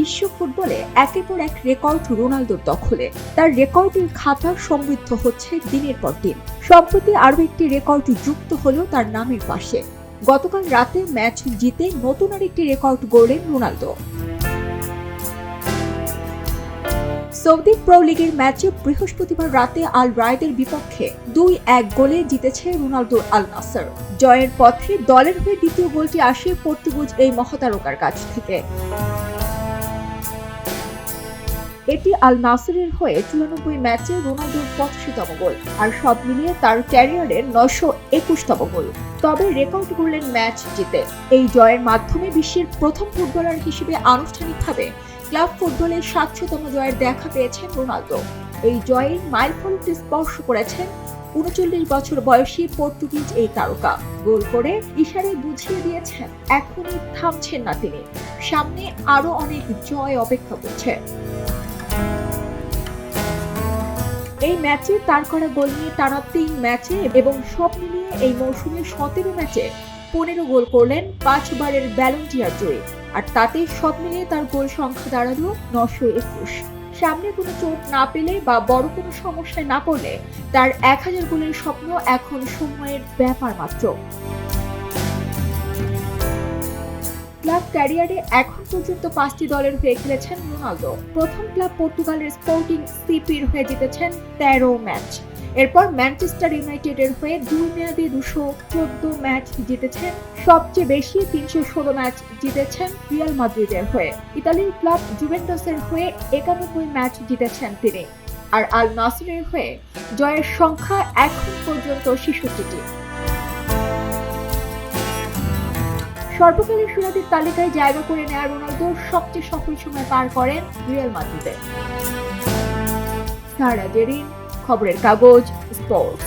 বিশ্ব ফুটবলে একের পর এক রেকর্ড রোনালদোর দখলে। তার রেকর্ডের খাতা সমৃদ্ধ হচ্ছে দিনের পর দিন। সম্প্রতি আরও একটি রেকর্ড যুক্ত হলো তার নামের পাশে। গতকাল রাতে ম্যাচ জিতে নতুন আর একটি রেকর্ড গড়লেন রোনালদো। সৌদি প্রো লিগের ম্যাচে বৃহস্পতিবার রাতে আল রায়দের বিপক্ষে দুই এক গোলে জিতেছে রোনালদো আল নাসর। জয়ের পথে দলের হয়ে দ্বিতীয় গোলটি আসে পর্তুগুজ এই মহতারকার কাছ থেকে। এটি আল নাসরের হয়ে চুরানব্বই ম্যাচে রোনালদোর পঁচাশিতম গোল, আর সব মিলিয়ে তার ক্যারিয়ারের নশো একুশতম গোল। তবে রেকর্ড করলেন ম্যাচ জিতে। এই জয়ের মাধ্যমে বিশ্বের প্রথম ফুটবলার হিসেবে আনুষ্ঠানিকভাবে ক্লাব ফুটবলের সাতশোতম জয়ের দেখা পেয়েছেন রোনালদো। এই জয়ের মাইলফলকটি স্পর্শ করেছেন উনচল্লিশ বছর বয়সী পর্তুগিজ এই তারকা। গোল করে ইশারে বুঝিয়ে দিয়েছেন, এখনই থামছেন না তিনি। সামনে আরও অনেক জয় অপেক্ষা করছে। এই ম্যাচে তার করা গোল নিয়ে টানা তিন ম্যাচে এবং সব মিলিয়ে এই মৌসুমে সতেরো ম্যাচে পনেরো গোল করলেন পাঁচবারের ব্যালন্টিয়ার জয়ী। আর তাতে সব মিলিয়ে তার গোল সংখ্যা দাঁড়াল নশো একুশ। সামনে কোনো চোট না পেলে বা বড় কোনো সমস্যায় না পড়লে তার এক হাজার গোলের স্বপ্ন এখন সময়ের ব্যাপার মাত্র। ক্যারিয়ারে এখন পর্যন্ত পাঁচটি দলের হয়ে খেলেছেন রোনালদো। প্রথম ক্লাব পর্তুগালের স্পোর্টিং সিপির হয়ে জিতেছেন তেরো ম্যাচ। এরপর ম্যানচেস্টার ইউনাইটেডের হয়ে দুই মেয়াদে দুশো চোদ্দ ম্যাচ জিতেছেন, সবচেয়ে বেশি তিনশো ষোলো ম্যাচ জিতেছেন রিয়াল মাদ্রিদের হয়ে। ইতালির ক্লাব জুভেন্টাসের হয়ে একানব্বই ম্যাচ জিতেছেন তিনি। আর আল নাসরের হয়ে জয়ের সংখ্যা এখন পর্যন্ত শিশুটিটি সর্বকালের সেরাদের তালিকায় জায়গা করে নেয়া রোনালদো সবচেয়ে সফল সময় পার করেন রিয়াল মাদ্রিদে। সারা খবরের কাগজ, স্পোর্টস।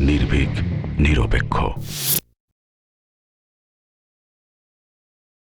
নির্ভীক নিরপেক্ষ।